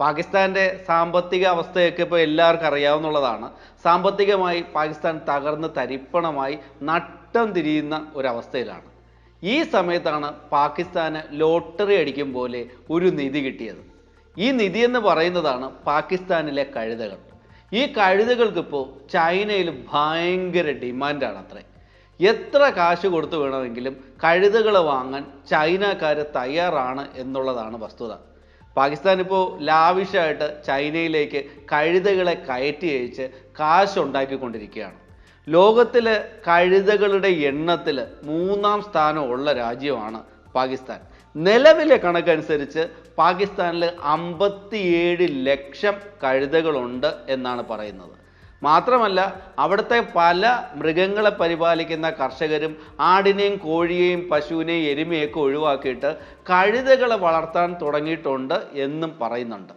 പാകിസ്ഥാന്റെ സാമ്പത്തിക അവസ്ഥയൊക്കെ ഇപ്പോൾ എല്ലാവർക്കും അറിയാവുന്നതാണ് സാമ്പത്തികമായി പാകിസ്ഥാൻ തകർന്ന് തരിപ്പണമായി നട്ടം തിരിയുന്ന ഒരവസ്ഥയിലാണ്. ഈ സമയത്താണ് പാകിസ്ഥാന് ലോട്ടറി അടിക്കും പോലെ ഒരു നിധി കിട്ടിയത്. ഈ നിധി എന്ന് പറയുന്നതാണ് പാകിസ്ഥാനിലെ കഴുതകൾ. ഈ കഴുതകൾക്കിപ്പോൾ ചൈനയിൽ ഭയങ്കര ഡിമാൻഡാണ് അത്രേ. എത്ര കാശ് കൊടുത്തു വേണമെങ്കിലും കഴുതകൾ വാങ്ങാൻ ചൈനക്കാർ തയ്യാറാണ് എന്നുള്ളതാണ് വസ്തുത. പാകിസ്ഥാൻ ഇപ്പോൾ ലാവിഷായിട്ട് ചൈനയിലേക്ക് കഴുതകളെ കയറ്റി അയച്ച് കാശ് ഉണ്ടാക്കിക്കൊണ്ടിരിക്കുകയാണ് ലോകത്തിൽ കഴുതകളുടെ എണ്ണത്തിൽ മൂന്നാം സ്ഥാനം ഉള്ള രാജ്യമാണ് പാകിസ്ഥാൻ. നിലവിലെ കണക്കനുസരിച്ച് പാകിസ്ഥാനിൽ അമ്പത്തിയേഴ് ലക്ഷം കഴുതകളുണ്ട് എന്നാണ് പറയുന്നത്. മാത്രമല്ല അവിടുത്തെ പല മൃഗങ്ങളെ പരിപാലിക്കുന്ന കർഷകരും ആടിനെയും കോഴിയെയും പശുവിനെയും എരുമയൊക്കെ ഒഴിവാക്കിയിട്ട് കഴുതകളെ വളർത്താൻ തുടങ്ങിയിട്ടുണ്ട് എന്നും പറയുന്നുണ്ട്.